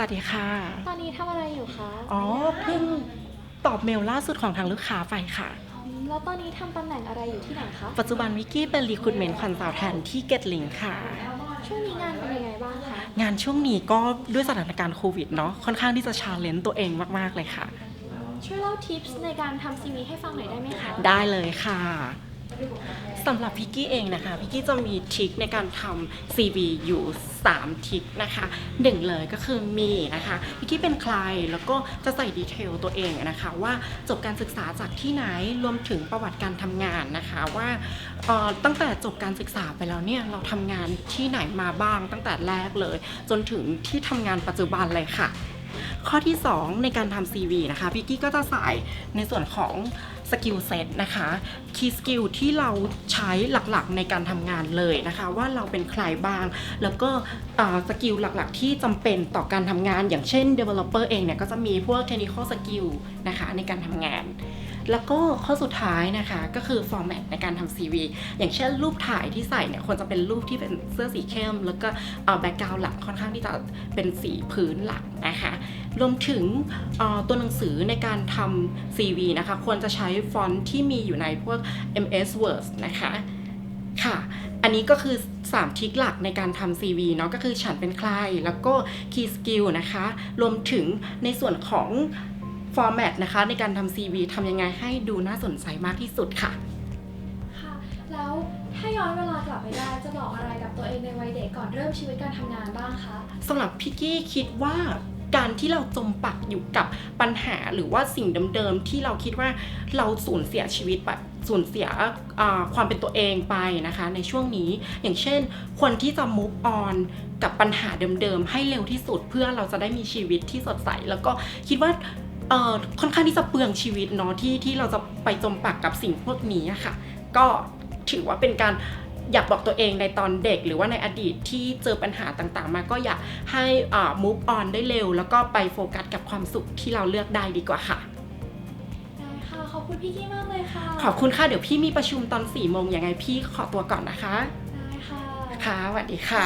สวัสดีค่ะ ตอนนี้ทำอะไรอยู่คะอ๋อ เพิ่งตอบเมลล่าสุดของทางลูกค้าไปค่ะอืมแล้วตอนนี้ทำตำแหน่งอะไรอยู่ที่ไหนคะ ปัจจุบันวิกกี้เป็น Recruitment Consultant ที่ GetLink ค่ะ ช่วงนี้งานเป็นยังไงบ้างคะ งานช่วงนี้ก็ด้วยสถานการณ์โควิดเนาะ ค่อนข้างที่จะชาเลนจ์ตัวเองมาก ๆ เลยค่ะ ช่วยเล่าทิปส์ในการทำซีวีให้ฟังหน่อยได้ไหมคะ ได้เลยค่ะ สำหรับพิกกี้เองนะคะพิกกี้จะมีทริคในการทำ CV อยู่ 3ทริคนะคะหนึ่งเลยก็คือมีนะคะพิกกี้เป็นใครแล้วก็จะใส่ดีเทลตัวเองนะคะว่าจบการศึกษาจากที่ไหนรวมถึงประวัติการทำงานนะคะว่าตั้งแต่จบการศึกษาไปแล้วเนี่ยเราทำงานที่ไหนมาบ้างตั้งแต่แรกเลย จนถึงที่ทำงานปัจจุบันเลยค่ะ ข้อที่ 2 ในการทำ CV นะคะพิกกี้ก็จะใส่ในส่วนของ สกิลเซ็ตนะคะคีย์สกิลที่เราใช้หลักๆในการทำงานเลยนะคะ ว่าเราเป็นใครบ้าง แล้วก็สกิลหลักๆ ที่จำเป็นต่อการทำงานอย่างเช่น Developer เองเนี่ยก็จะมีพวก Technical Skill นะคะในการทำงาน แล้วก็ข้อสุดท้ายนะคะก็คือ format ในการทำ CV อย่างเช่นรูปถ่ายที่ใส่เนี่ยควรจะเป็นรูปที่เป็นเสื้อสีเข้ม แล้วก็แบ็กกราวด์หลักค่อนข้างที่จะเป็นสีพื้นหลักนะคะ รวมถึงเอ่อตัวหนังสือในการทำ CV นะคะ ควรจะใช้ฟอนต์ที่มีอยู่ในพวก MS Word นะคะค่ะ อันนี้ก็คือ 3ทริคหลักในการทำ CV เนาะก็คือฉันเป็นใคร แล้วก็ Key Skill นะคะ รวมถึงในส่วนของ format นะคะ ในการทำ CV ทำยังไงให้ดูน่าสนใจมากที่สุดค่ะ ค่ะ แล้วถ้าย้อนเวลากลับไปได้จะบอกอะไรกับตัวเองในวัยเด็กก่อนเริ่มชีวิตการทำงานบ้างคะสำหรับพี่กี้คิดว่า การที่เราจมปักอยู่กับปัญหาหรือว่าสิ่งเดิมๆที่เราคิดว่าเราสูญเสียชีวิตไปสูญเสียความเป็นตัวเองไปนะคะ ในช่วงนี้อย่างเช่นควรที่จะ move on กับปัญหาเดิมๆ ให้เร็วที่สุดเพื่อเราจะได้มีชีวิตที่สดใส แล้วก็คิดว่าค่อนข้างที่จะเปลืองชีวิตเนาะที่ที่เราจะไปจมปักกับสิ่งพวกนี้ค่ะ ก็ถือว่าเป็นการ อยากบอกตัวเองในตอนเด็กหรือว่าในอดีตที่เจอปัญหาต่างๆ มาก็อยากให้อ่า move on ได้เร็ว แล้วก็ไปโฟกัสกับความสุขที่เราเลือกได้ดีกว่าค่ะ ได้ค่ะขอบคุณพี่กี้มากเลยค่ะขอบคุณค่ะ เดี๋ยวพี่มีประชุมตอน4ี่โมงยังไงพี่ขอตัวก่อนนะคะ ได้ค่ะค่ะสวัสดีค่ะ